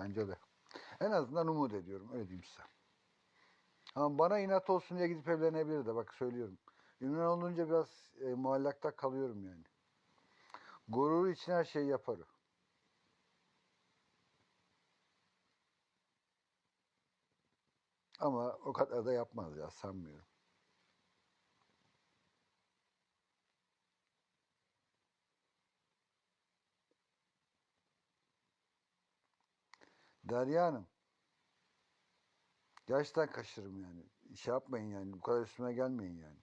Bence de. En azından umut ediyorum. Öyle diyeyim size. Ama bana inat olsun diye gidip evlenebilir de bak söylüyorum. Ünlü olunca biraz e, muallakta kalıyorum yani. Gurur için her şeyi yapar o. Ama o kadar da yapmaz ya sanmıyorum. Derya Hanım. Gerçekten kaçırırım yani. Şey yapmayın yani. Bu kadar üstüme gelmeyin yani.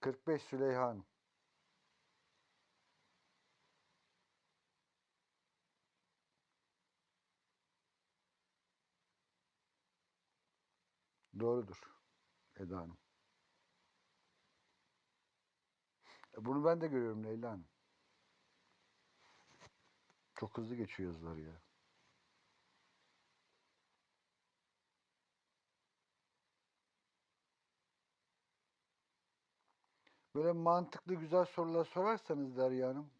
Kırk beş Süleyha Hanım. Doğrudur Eda Hanım. E, Bunu ben de görüyorum Leyla Hanım. Çok hızlı geçiyor yazılar ya. Böyle mantıklı güzel sorular sorarsanız Derya Hanım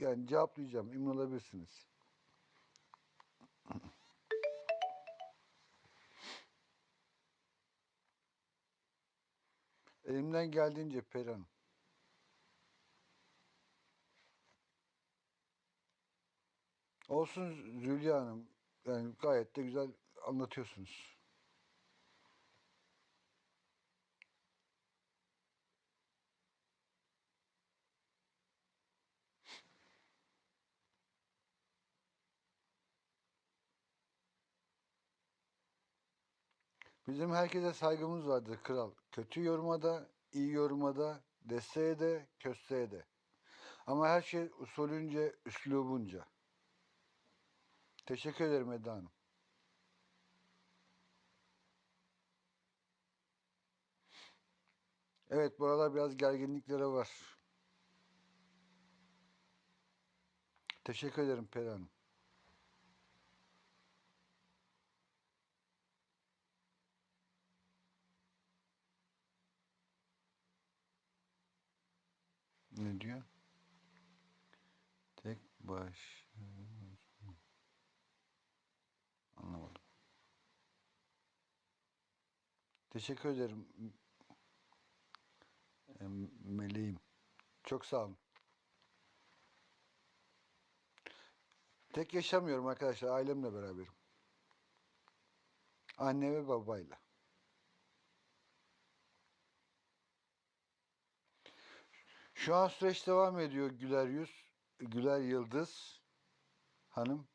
yani cevaplayacağım. Emin olabilirsiniz. Elimden geldiğince Peri Hanım. Olsun Zülya Hanım. Yani gayet de güzel anlatıyorsunuz. Bizim herkese saygımız vardır kral. Kötü yoruma da, iyi yoruma da, desteğe de, kösteğe de. Ama her şey usulünce, üslubunca. Teşekkür ederim Eda Hanım. Evet, bu aralar biraz gerginlikleri var. Teşekkür ederim Peri. Ne diyor? Tek baş... Teşekkür ederim. Meleğim. Çok sağ olun. Tek yaşamıyorum arkadaşlar. Ailemle beraberim. Anne ve babayla. Şu an süreç devam ediyor Güler Yüz, Güler Yıldız hanım.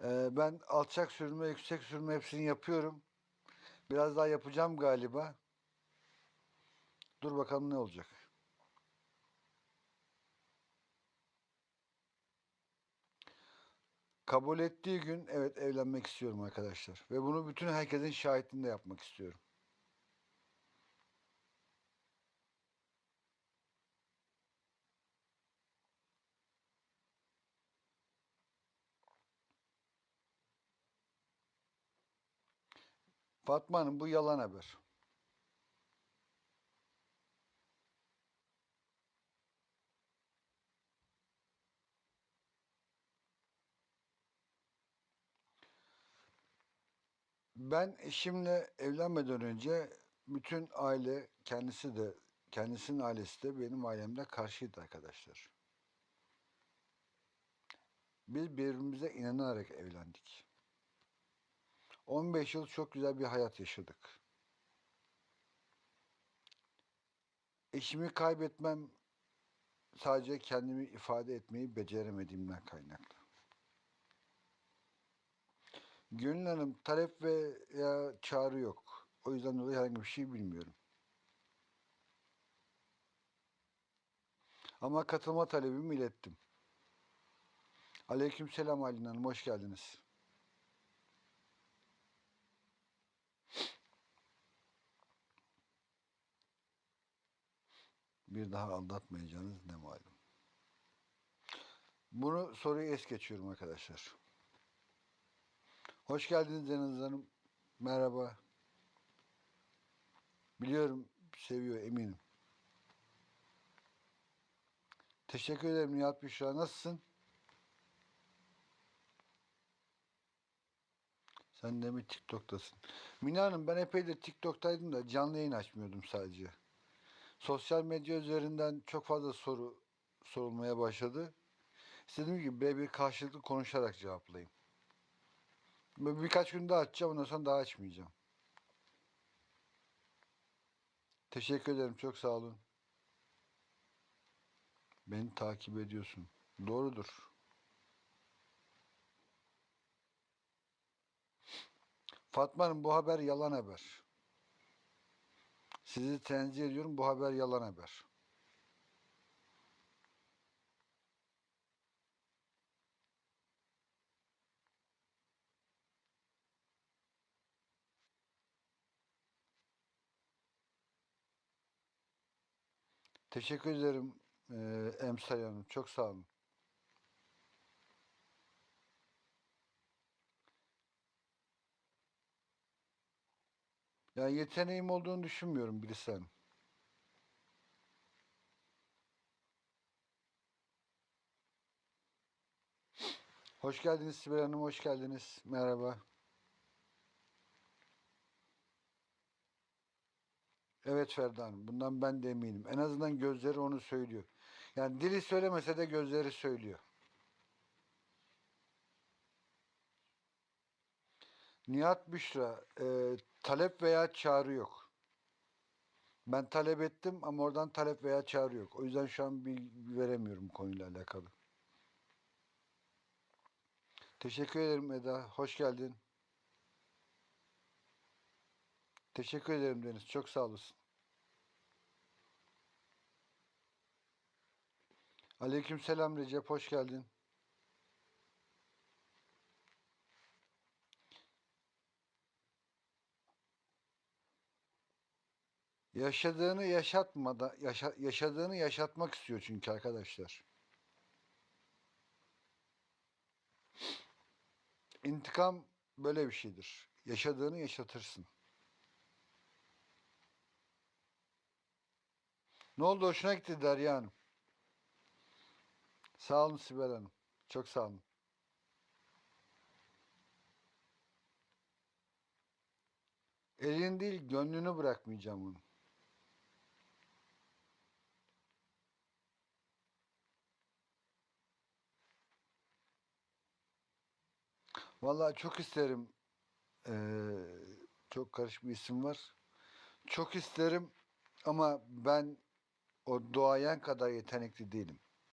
Ee, ben alçak sürme, yüksek sürme hepsini yapıyorum. Biraz daha yapacağım galiba. Dur bakalım ne olacak. Kabul ettiği gün evet evlenmek istiyorum arkadaşlar. Ve bunu bütün herkesin şahitliğinde yapmak istiyorum. Fatma Hanım bu yalan haber. Ben eşimle evlenmeden önce bütün aile kendisi de kendisinin ailesi de benim ailemde karşıydı arkadaşlar. Biz birbirimize inanarak evlendik. 15 yıl çok güzel bir hayat yaşadık. Eşimi kaybetmem sadece kendimi ifade etmeyi beceremediğimden kaynaklı. Gönül Hanım talep ve ya çağrı yok. O yüzden dolayı herhangi bir şey bilmiyorum. Ama katılma talebimi ilettim. Aleykümselam Aylin Hanım, hoş geldiniz. Bir daha aldatmayacağınız ne malum. Bunu soruyu es geçiyorum arkadaşlar. Hoş geldiniz Deniz Hanım. Merhaba. Biliyorum seviyor eminim. Teşekkür ederim Nihat Büşra. Nasılsın? Sen de mi TikTok'tasın? Mina Hanım ben epeydir TikTok'taydım da canlı yayın açmıyordum sadece. Sosyal medya üzerinden çok fazla soru sorulmaya başladı. İstediğim gibi birebir karşılıklı konuşarak cevaplayayım. Böyle birkaç gün daha açacağım ondan sonra daha açmayacağım. Teşekkür ederim çok sağ olun. Beni takip ediyorsun. Doğrudur. Fatma Hanım bu haber yalan haber. Sizi tenzih ediyorum bu haber yalan haber. Teşekkür ederim eee Emsal Hanım. Çok sağ olun. Yani yeteneğim olduğunu düşünmüyorum hanım. Hoş geldiniz Sibel Hanım, hoş geldiniz. Merhaba. Evet Ferda Hanım, bundan ben de eminim. En azından gözleri onu söylüyor. Yani dili söylemese de gözleri söylüyor. Nihat Büşra, e, talep veya çağrı yok. Ben talep ettim ama oradan talep veya çağrı yok. O yüzden şu an bilgi veremiyorum konuyla alakalı. Teşekkür ederim Eda. Hoş geldin. Teşekkür ederim Deniz. Çok sağ olasın. Aleykümselam Recep. Hoş geldin. Yaşadığını yaşatmada yaşa, yaşadığını yaşatmak istiyor çünkü arkadaşlar. İntikam böyle bir şeydir. Yaşadığını yaşatırsın. Ne oldu? Hoşuna gitti Derya Hanım. Sağ olun Sibel Hanım. Çok sağ olun. Elini değil gönlünü bırakmayacağım onun. Vallahi çok isterim. Eee, çok karışık bir isim var. Çok isterim ama ben o doğayan kadar yetenekli değilim.